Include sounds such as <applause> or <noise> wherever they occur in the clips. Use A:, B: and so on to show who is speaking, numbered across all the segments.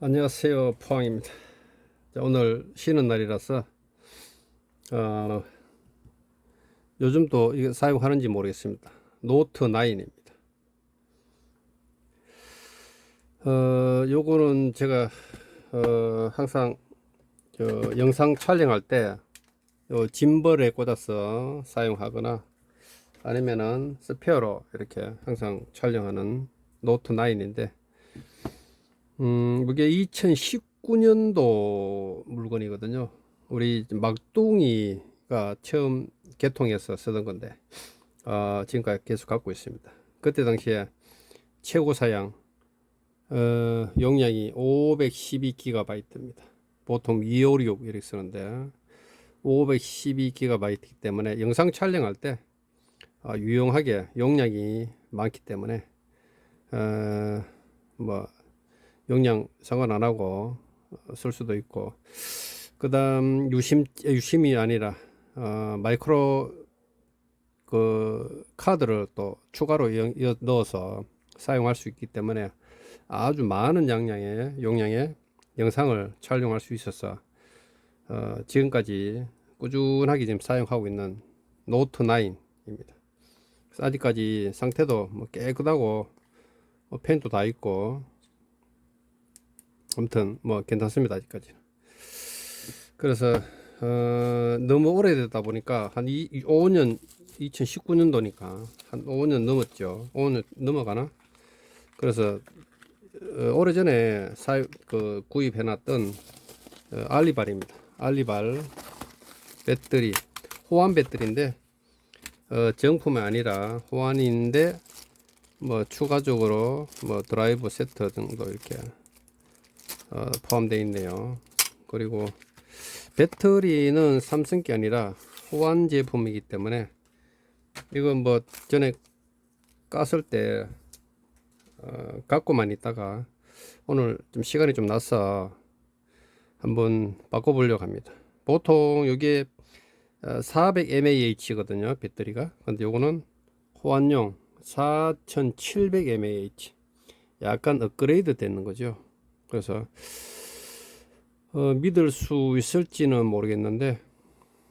A: 안녕하세요 포항입니다. 자, 오늘 쉬는 날이라서 어, 요즘 또 이게 사용하는지 모르겠습니다. 노트 9입니다. 어, 요거는 제가 어, 항상 저 영상 촬영할 때 요 짐벌에 꽂아서 사용하거나 아니면은 스페어로 이렇게 항상 촬영하는 노트 9인데 음, 이게 2019년도 물건이거든요. 우리 막둥이가 처음 개통해서 쓰던 건데, 어, 지금까지 계속 갖고 있습니다. 그때 당시에 최고 사양, 어, 용량이 512GB입니다. 보통 256 이렇게 쓰는데, 512GB이기 때문에 영상 촬영할 때 어, 유용하게 용량이 많기 때문에, 어, 뭐, 용량 상관 안 하고 어, 쓸 수도 있고 그다음 유심 유심이 아니라 어, 마이크로 그 카드를 또 추가로 연, 연, 넣어서 사용할 수 있기 때문에 아주 많은 양량의 용량의 영상을 촬영할 수 있어서 어, 지금까지 꾸준하게 지금 사용하고 있는 노트 9입니다. 아직까지 상태도 뭐 깨끗하고 뭐 펜도 다 있고 아무튼 뭐 괜찮습니다 아직까지는 그래서 어, 너무 오래되다 보니까 한 2, 5년 2019년도니까 한 5년 넘었죠. 5년 넘어가나? 그래서 어, 오래전에 사, 그 구입해 놨던 어, 알리발입니다. 알리발 배터리 호환 배터리인데 어, 정품이 아니라 호환인데 뭐 추가적으로 뭐 드라이브 세트 정도 이렇게 어, 포함되어 있네요. 그리고 배터리는 삼성 게 아니라 호환 제품이기 때문에 이건 뭐 전에 깠을 때 어, 갖고만 있다가 오늘 좀 시간이 좀 나서 한번 바꿔보려고 합니다. 보통 이게 400mAh거든요 배터리가 근데 요거는 호환용 4700mAh 약간 업그레이드 되는 거죠 그래서 어, 믿을 수 있을지는 모르겠는데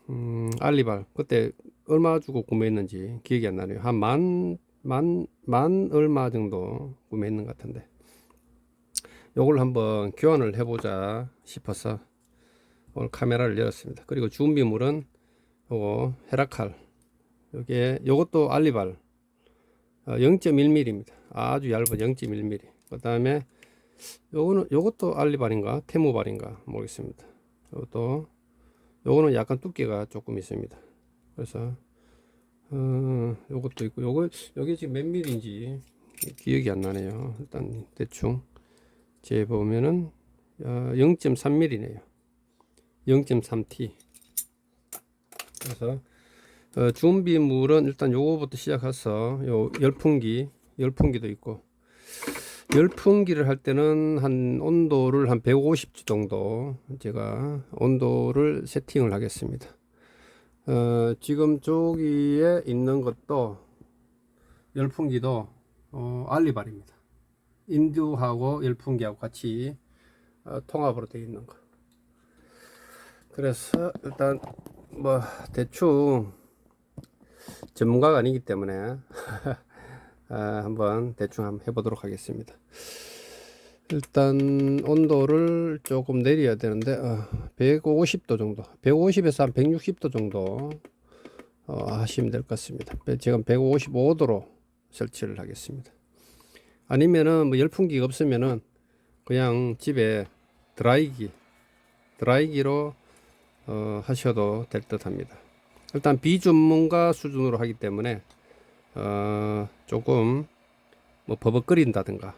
A: 음, 알리발 그때 얼마 주고 구매했는지 기억이 안 나네요. 한만만 만 얼마 정도 구매했는 것 같은데. 요걸 한번 교환을 해보자 싶어서 오늘 카메라를 열었습니다. 그리고 준비물은 요거 헤라칼 요게 요것도 알리발 0.1mm입니다 아주 얇은 0.1mm 그 다음에 요거는 요것도 알리발인가 테무발인가 모르겠습니다. 요것도 요거는 약간 두께가 조금 있습니다. 그래서 어, 요것도 있고 요거 여기 지금 몇 밀인지 기억이 안 나네요. 일단 대충 재 보면은 어, 0.3mm네요. 0.3T. 그래서 어, 준비물은 일단 요거부터 시작해서 요 열풍기 열풍기도 있고 열풍기를 할 때는 한 온도를 한 150도 정도 제가 온도를 세팅을 하겠습니다. 어, 지금 저기에 있는 것도 열풍기도 어, 알리발입니다. 인두하고 열풍기하고 같이 어, 통합으로 되어 있는 거. 그래서 일단 뭐 대충 전문가가 아니기 때문에 아, <laughs> 한번 대충 한번 해보도록 하겠습니다. 일단 온도를 조금 내려야 되는데 어, 150도 정도 150에서 한 160도 정도 어, 하시면 될 것 같습니다. 지금 155도로 설치를 하겠습니다. 아니면은 뭐 열풍기가 없으면은 그냥 집에 드라이기 드라이기로 어, 하셔도 될 듯 합니다. 일단 비전문가 수준으로 하기 때문에 어, 조금 뭐 버벅거린다든가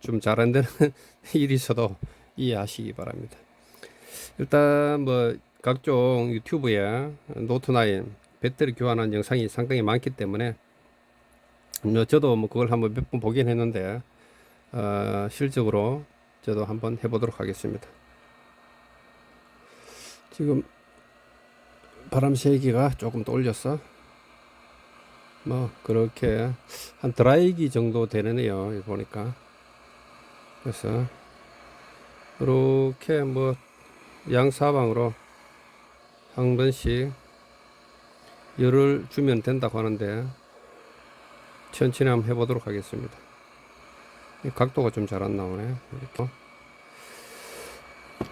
A: 좀 잘 안 되는 <laughs> 일이 있어도 이해하시기 바랍니다. 일단 뭐 각종 유튜브에 노트9 배터리 교환한 영상이 상당히 많기 때문에 뭐 저도 뭐 그걸 한번 몇 번 보긴 했는데 어, 실적으로 저도 한번 해보도록 하겠습니다. 지금 바람 세기가 조금 또 올렸어. 뭐 그렇게 한 드라이기 정도 되네요 보니까 그래서 이렇게 뭐 양사방으로 한 번씩 열을 주면 된다고 하는데 천천히 한번 해보도록 하겠습니다. 이 각도가 좀 잘 안 나오네. 이렇게.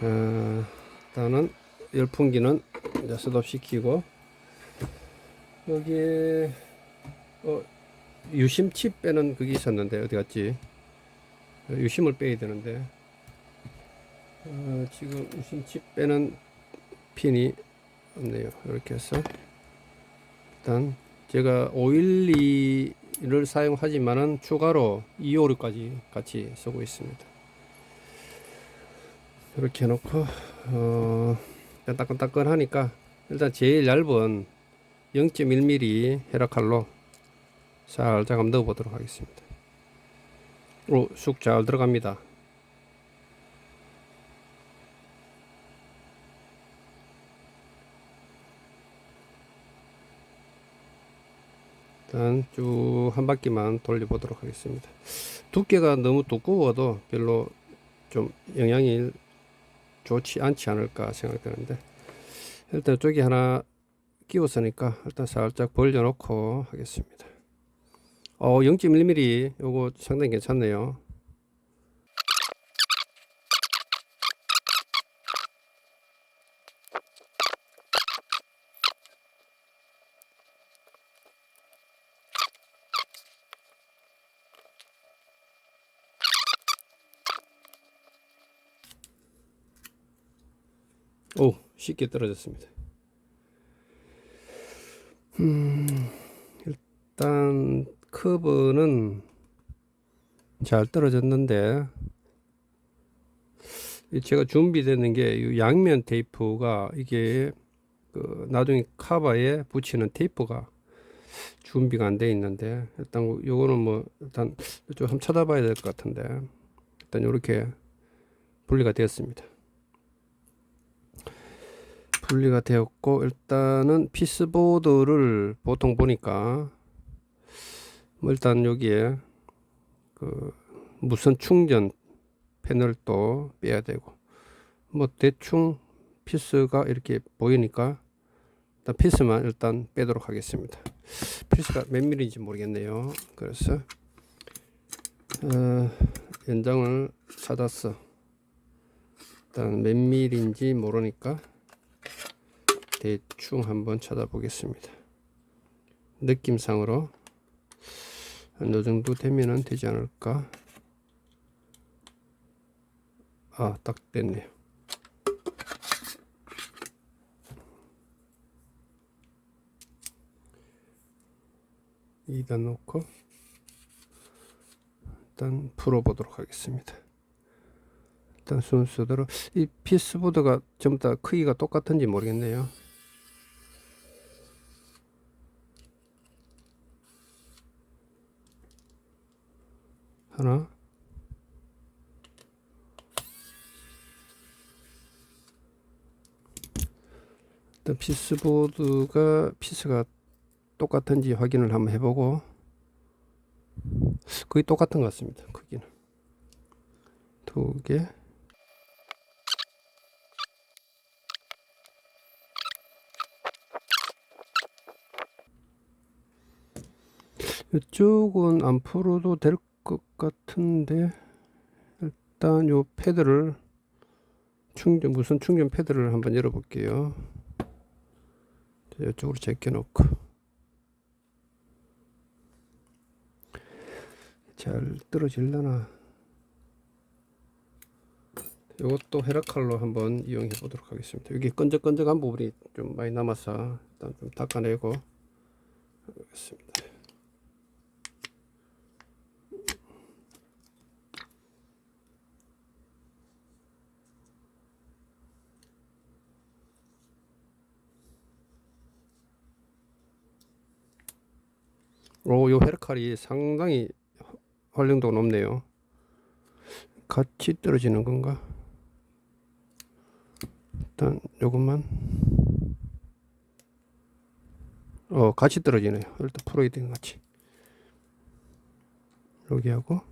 A: 어, 일단은 열풍기는 이제 스톱 시키고 여기에 어, 유심칩 빼는 그게 있었는데 어디 갔지? 어, 유심을 빼야 되는데 어, 지금 유심칩 빼는 핀이 없네요. 이렇게 해서 일단 제가 512를 사용하지만은 추가로 256까지 같이 쓰고 있습니다. 이렇게 해놓고 어, 따끈따끈하니까 일단 제일 얇은 0.1mm 헤라칼로 살짝 한번 넣어보도록 하겠습니다. 오, 쑥 잘 들어갑니다. 일단 쭉 한 바퀴만 돌려보도록 하겠습니다. 두께가 너무 두꺼워도 별로 좀 영향이 좋지 않지 않을까 생각되는데 일단 이쪽에 하나 끼웠으니까 일단 살짝 벌려놓고 하겠습니다. 어, 0.1mm 요거 상당히 괜찮네요. 오, 쉽게 떨어졌습니다. 음, 일단 커브는 잘 떨어졌는데 이 제가 준비되는 게이 양면 테이프가 이게 그 나중에 카바에 붙이는 테이프가 준비가 안 돼 있는데 일단 요거는 뭐 일단 좀 한번 찾아봐야 될 것 같은데 일단 이렇게 분리가 되었습니다. 분리가 되었고 일단은 피스보드를 보통 보니까 뭐 일단 여기에 그 무선 충전 패널도 빼야 되고 뭐 대충 피스가 이렇게 보이니까 일단 피스만 일단 빼도록 하겠습니다. 피스가 몇 밀리인지 모르겠네요. 그래서 어, 연장을 찾았어. 일단 몇 밀인지 모르니까 대충 한번 찾아보겠습니다. 느낌상으로 어느 정도 되면은 되지 않을까? 아, 딱 됐네요. 이다 놓고 일단 풀어보도록 하겠습니다. 일단 순서대로 이 피스보드가 전부 다 크기가 똑같은지 모르겠네요. 하나 일단 피스보드가 피스가 똑같은지 확인을 한번 해보고 거의 똑같은 것 같습니다. 크기는 두 개. 이쪽은 안 풀어도 될 것 같은데 일단 요 패드를 충전 무선 충전 패드를 한번 열어볼게요. 자, 이쪽으로 제껴놓고 잘 떨어질려나 이것도 헤라칼로 한번 이용해 보도록 하겠습니다. 여기 끈적끈적한 부분이 좀 많이 남아서 일단 좀 닦아내고 하겠습니다. 오, 요 헤르칼이 상당히 활용도가 높네요. 같이 떨어지는 건가? 일단 요것만 어 같이 떨어지네요. 일단 프로이드 같이 여기하고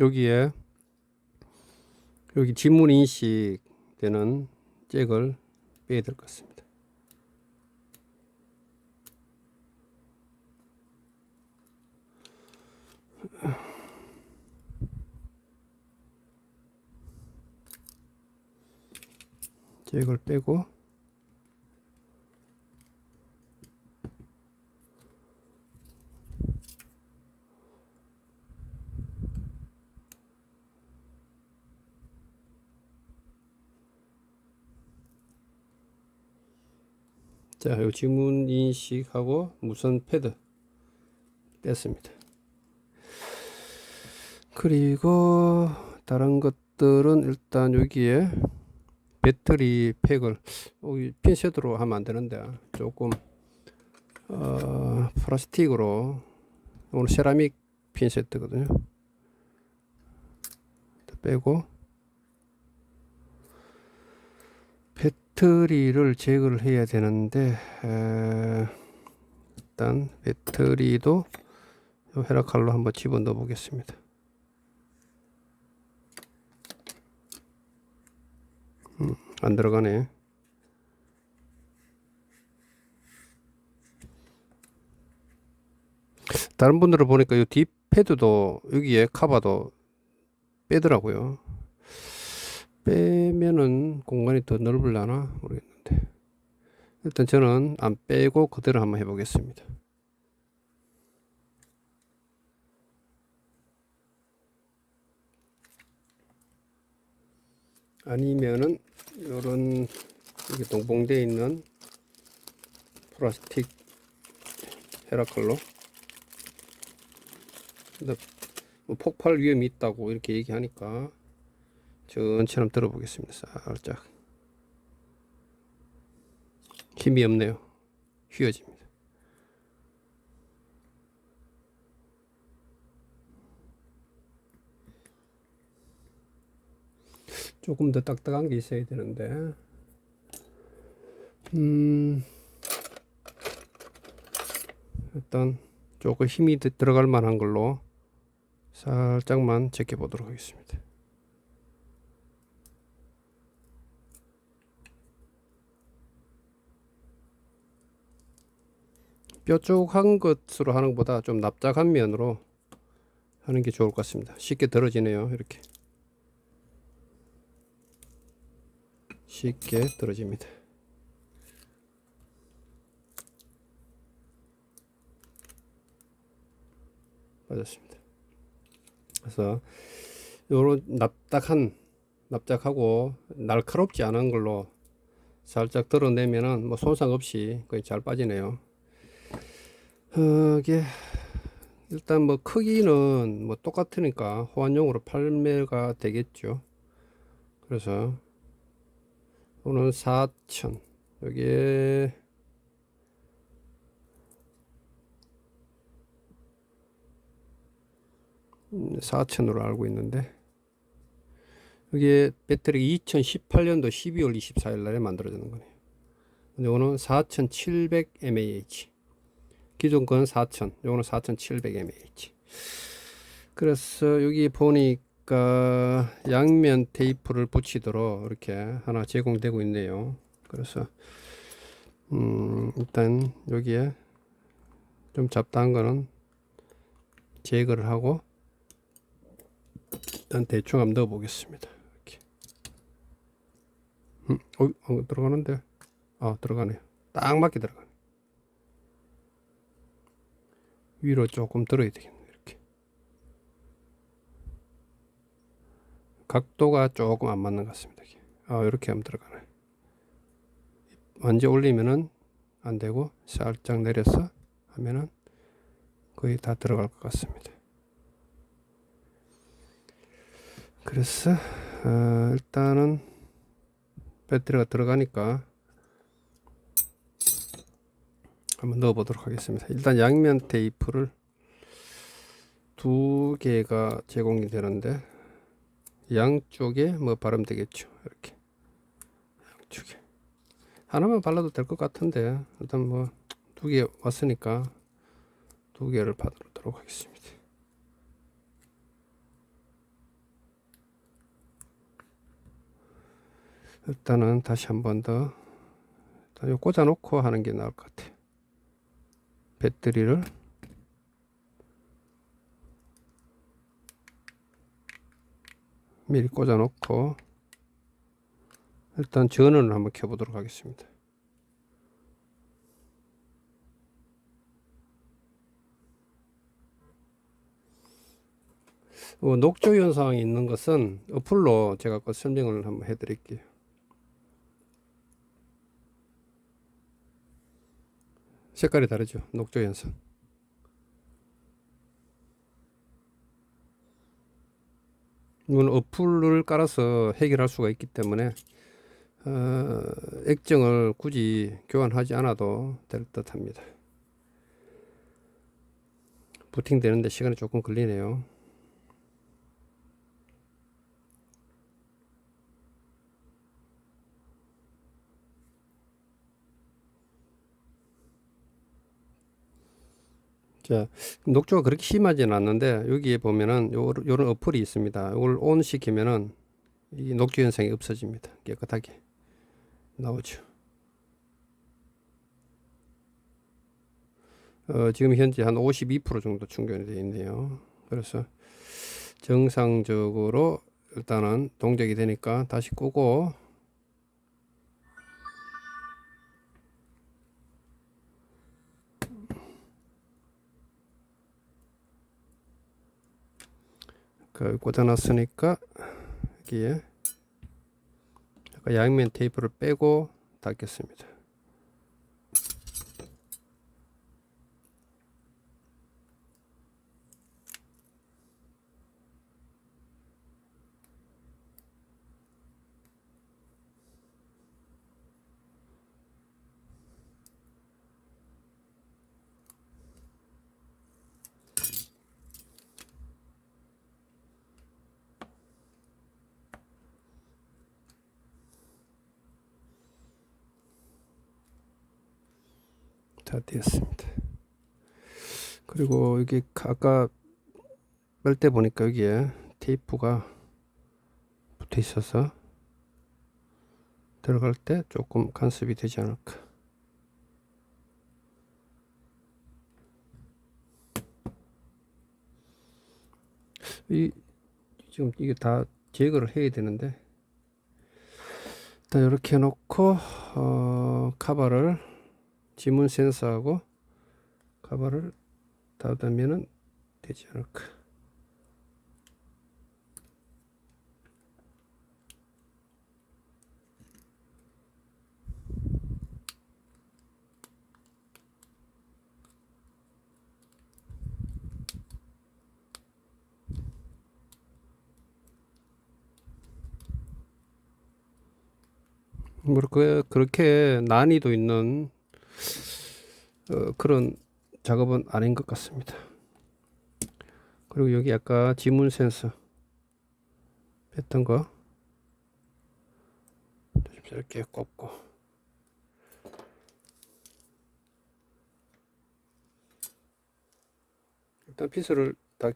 A: 여기에 여기 지문 인식 되는 잭을 빼야 될 것 같습니다. 잭을 빼고 자, 요 지문 인식하고 무선 패드 뺐습니다. 그리고 다른 것들은 일단 여기에 배터리 팩을 여기 핀셋으로 하면 안 되는데 조금 어, 플라스틱으로 오늘 세라믹 핀셋거든요. 빼고 배터리를 제거를 해야 되는데 에, 일단 배터리도 요 헤라칼로 한번 집어넣어 보겠습니다. 음, 안 들어가네. 다른 분들을 보니까 이 뒷패드도 여기에 카바도 빼더라고요. 빼면은 공간이 더 넓을라나 모르겠는데 일단 저는 안 빼고 그대로 한번 해보겠습니다. 아니면은 요런 이게 동봉되어 있는 플라스틱 헤라클로 근데 뭐 폭발 위험이 있다고 이렇게 얘기하니까 한번 들어보겠습니다. 살짝 힘이 없네요. 휘어집니다. 조금 더 딱딱한 게 있어야 되는데 음 일단 조금 힘이 드- 들어갈 만한 걸로 살짝만 제껴 보도록 하겠습니다. 뾰족한 것으로 하는 것보다 좀 납작한 면으로 하는 게 좋을 것 같습니다. 쉽게 들어지네요. 이렇게 쉽게 떨어집니다. 맞았습니다. 그래서 요런 납작한 납작하고 날카롭지 않은 걸로 살짝 드러내면은 뭐 손상 없이 거의 잘 빠지네요. 어, 이게 일단 뭐 크기는 뭐 똑같으니까 호환용으로 판매가 되겠죠. 그래서 오늘 4천 여기에 음, 4천으로 알고 있는데 여기에 배터리 2018년도 12월 24일 날에 만들어지는 거네요. 근데 오늘 4700 mAh 기존 건 4000, 요거는 4700 mAh. 그래서 여기 보니까 양면 테이프를 붙이도록 이렇게 하나 제공되고 있네요. 그래서 음, 일단 여기에 좀 잡다한 거는 제거를 하고 일단 대충 한번 넣어 보겠습니다. 이렇게. 음, 어, 어, 들어가는데? 아, 들어가네요. 딱 맞게 들어가네. 위로 조금 들어야 되겠네 이렇게. 각도가 조금 안 맞는 것 같습니다 이게. 아 이렇게 하면 들어가네. 완전 올리면은 안 되고 살짝 내려서 하면은 거의 다 들어갈 것 같습니다. 그래서 어, 일단은 배터리가 들어가니까 한번 넣어보도록 하겠습니다. 일단 양면 테이프를 두 개가 제공이 되는데 양쪽에 뭐 바르면 되겠죠. 이렇게 양쪽에 하나만 발라도 될 것 같은데 일단 뭐 두 개 왔으니까 두 개를 받도록 하겠습니다. 일단은 다시 한 번 더 일단 꽂아놓고 하는 게 나을 것 같아요. 배터리를 미리 꽂아 놓고 일단 전원을 한번 켜 보도록 하겠습니다. 어, 녹조 현상이 있는 것은 어플로 제가 그 설명을 한번 해 드릴게요. 색깔이 다르죠. 녹조 현상. 이건 어플을 깔아서 해결할 수가 있기 때문에 어, 액정을 굳이 교환하지 않아도 될 듯합니다. 부팅되는데 시간이 조금 걸리네요. 자, 녹조가 그렇게 심하지는 않는데 여기에 보면은 요 요런 어플이 있습니다. 이걸 온 시키면은 이 녹조 현상이 없어집니다. 깨끗하게 나오죠. 어, 지금 현재 한 52% 정도 충전이 되어 있네요. 그래서 정상적으로 일단은 동작이 되니까 다시 끄고 그 꽂아놨으니까 여기에 아까 양면 테이프를 빼고 닫겠습니다. 다 되었습니다. 그리고 여기 아까 뺄 때 보니까 여기에 테이프가 붙어 있어서 들어갈 때 조금 간섭이 되지 않을까. 이 지금 이게 다 제거를 해야 되는데 일단 이렇게 해놓고 어, 카바를 지문 센서하고 카바를 닫으면은 되지 않을까. 뭐 그- 그렇게 난이도 있는 어, 그런 작업은 아닌 것 같습니다. 그리고 여기 아까 지문 센서 뺐던 거 이렇게 꼽고 일단 피스를 다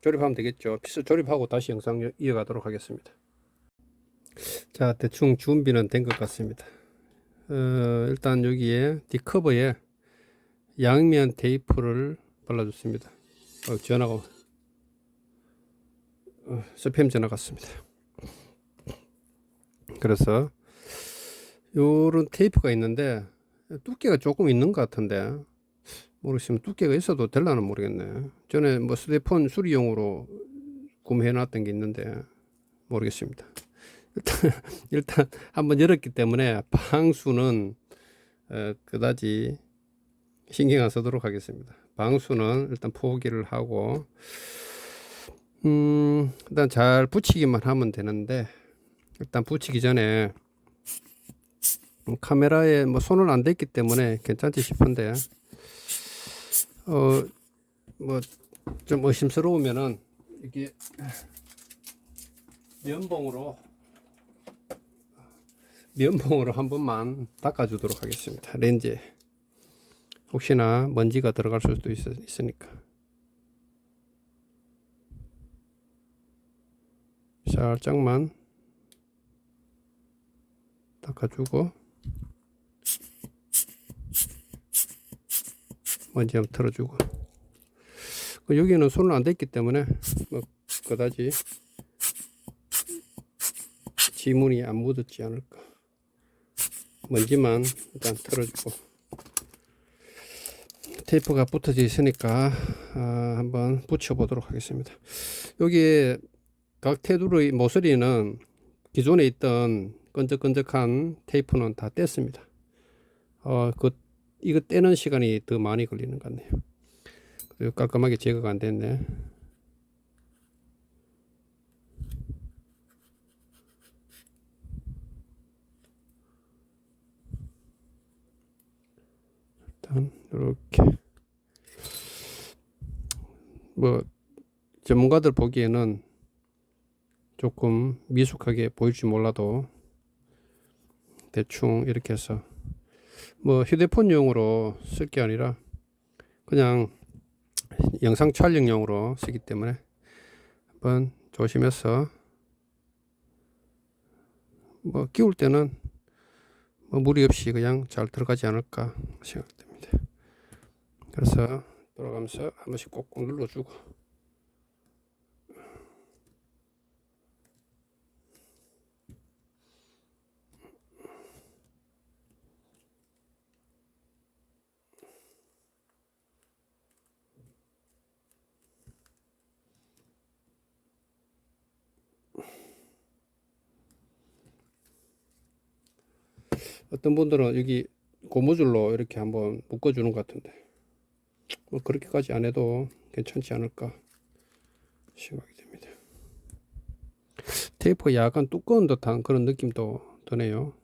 A: 조립하면 되겠죠. 피스 조립하고 다시 영상 이- 이어가도록 하겠습니다. 자, 대충 준비는 된 것 같습니다. 어, 일단 여기에 디커버에 양면 테이프를 발라줬습니다. 어, 전화가 어, 스팸 전화 같습니다. 그래서 요런 테이프가 있는데 두께가 조금 있는 것 같은데 모르겠으면 두께가 있어도 될라는 모르겠네. 전에 뭐 스테폰 수리용으로 구매해 놨던 게 있는데 모르겠습니다. 일단 <laughs> 일단 한번 열었기 때문에 방수는 어, 그다지 신경 안 쓰도록 하겠습니다. 방수는 일단 포기를 하고 음, 일단 잘 붙이기만 하면 되는데 일단 붙이기 전에 음, 카메라에 뭐 손을 안 댔기 때문에 괜찮지 싶은데 어 뭐 좀 의심스러우면은 이게 면봉으로 면봉으로 한 번만 닦아주도록 하겠습니다. 렌즈에 혹시나 먼지가 들어갈 수도 있, 있으니까. 살짝만 닦아주고 먼지 한번 털어주고. 그 여기는 손을 안 댔기 때문에 뭐 그다지 지문이 안 묻었지 않을까. 먼지만 일단 털어주고 테이프가 붙어져 있으니까 아, 한번 붙여 보도록 하겠습니다. 여기에 각 테두리 모서리는 기존에 있던 끈적끈적한 테이프는 다 뗐습니다. 어, 그 이거 떼는 시간이 더 많이 걸리는 것 같네요. 깔끔하게 제거가 안 됐네 일단 이렇게 뭐 전문가들 보기에는 조금 미숙하게 보일지 몰라도 대충 이렇게 해서 뭐 휴대폰용으로 쓸 게 아니라 그냥 영상 촬영용으로 쓰기 때문에 한번 조심해서 뭐 끼울 때는 뭐 무리 없이 그냥 잘 들어가지 않을까 생각됩니다. 그래서 돌아가면서 한 번씩 꼭꼭 눌러주고. 어떤 분들은 여기 고무줄로 이렇게 한번 묶어주는 것 같은데 뭐 그렇게까지 안 해도 괜찮지 않을까 생각이 됩니다. 테이프가 약간 두꺼운 듯한 그런 느낌도 드네요.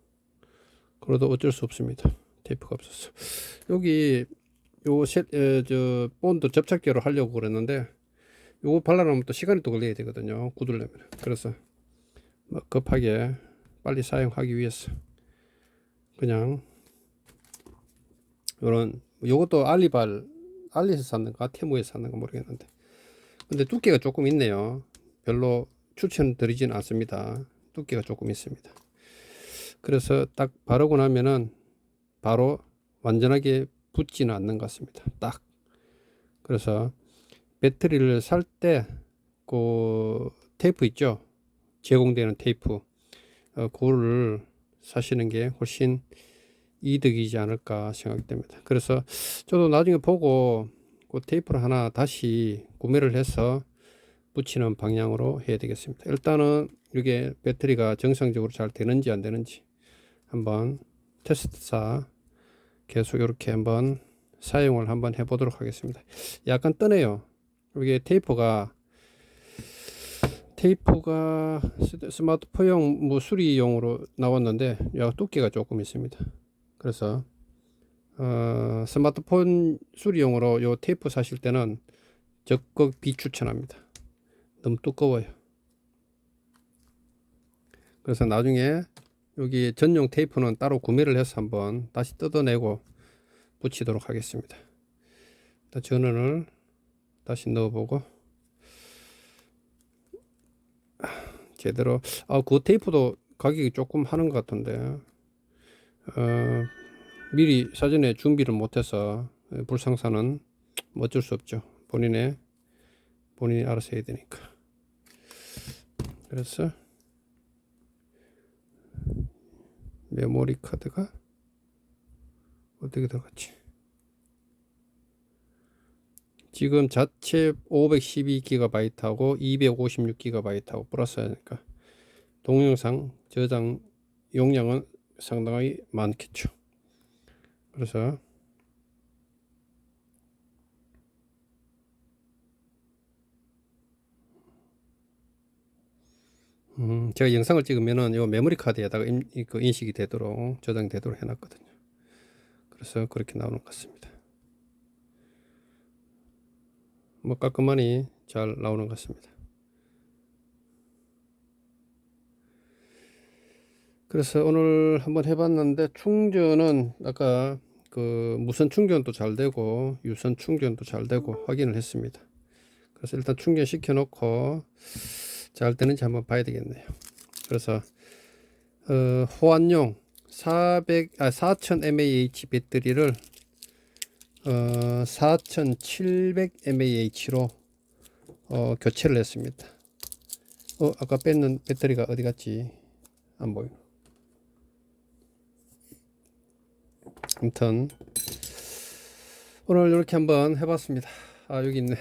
A: 그래도 어쩔 수 없습니다. 테이프가 없어서 여기 요 셋, 에, 저 본드 접착제로 하려고 그랬는데 요거 발라놓으면 또 시간이 또 걸려야 되거든요. 굳으려면 그래서 뭐 급하게 빨리 사용하기 위해서 그냥 요런 요것도 알리발 알리에서 샀는가 테무에서 샀는가 모르겠는데. 근데 두께가 조금 있네요. 별로 추천드리진 않습니다. 두께가 조금 있습니다. 그래서 딱 바르고 나면은 바로 완전하게 붙지는 않는 것 같습니다. 딱. 그래서 배터리를 살 때 그 테이프 있죠? 제공되는 테이프. 어, 그거를 사시는 게 훨씬 이득이지 않을까 생각이 됩니다. 그래서 저도 나중에 보고 그 테이프를 하나 다시 구매를 해서 붙이는 방향으로 해야 되겠습니다. 일단은 이게 배터리가 정상적으로 잘 되는지 안 되는지 한번 테스트사 계속 이렇게 한번 사용을 한번 해보도록 하겠습니다. 약간 뜨네요. 이게 테이프가 테이프가 스- 스마트폰용 뭐 수리용으로 나왔는데 야 두께가 조금 있습니다. 그래서 어, 스마트폰 수리용으로 요 테이프 사실 때는 적극 비추천합니다. 너무 두꺼워요. 그래서 나중에 여기 전용 테이프는 따로 구매를 해서 한번 다시 뜯어내고 붙이도록 하겠습니다. 일단 전원을 다시 넣어보고 제대로 아그 테이프도 가격이 조금 하는 것 같은데 어, 미리 사전에 준비를 못해서 불상사는 뭐 어쩔 수 없죠. 본인의 본인이 알아서 해야 되니까. 그래서 메모리 카드가 어떻게 들어갔지? 지금 자체 512GB하고 256GB하고 플러스 하니까 동영상 저장 용량은 상당히 많겠죠. 그래서 음, 제가 영상을 찍으면은 요 메모리 카드에다가 인, 그 인식이 되도록 저장되도록 해놨거든요. 그래서 그렇게 나오는 것 같습니다. 뭐 깔끔하니 잘 나오는 것 같습니다. 그래서 오늘 한번 해봤는데 충전은 아까 그 무선 충전도 잘 되고 유선 충전도 잘 되고 확인을 했습니다. 그래서 일단 충전 시켜 놓고 잘 되는지 한번 봐야 되겠네요. 그래서 어, 호환용 400, 아, 4000 mAh 배터리를 어, 4700 mAh로 어, 교체를 했습니다. 어, 아까 뺐는 배터리가 어디 갔지? 안 보여. 아무튼 오늘 이렇게 한번 해봤습니다. 아 여기 있네.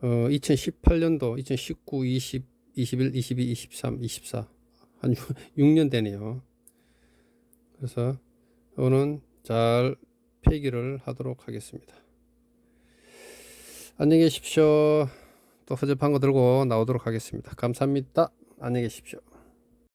A: 어, 2018년도, 2019, 20, 21, 22, 23, 24. 한 6년 되네요. 그래서 오늘은 잘 폐기를 하도록 하겠습니다. 안녕히 계십시오. 또 허접한 거 들고 나오도록 하겠습니다. 감사합니다. 안녕히 계십시오.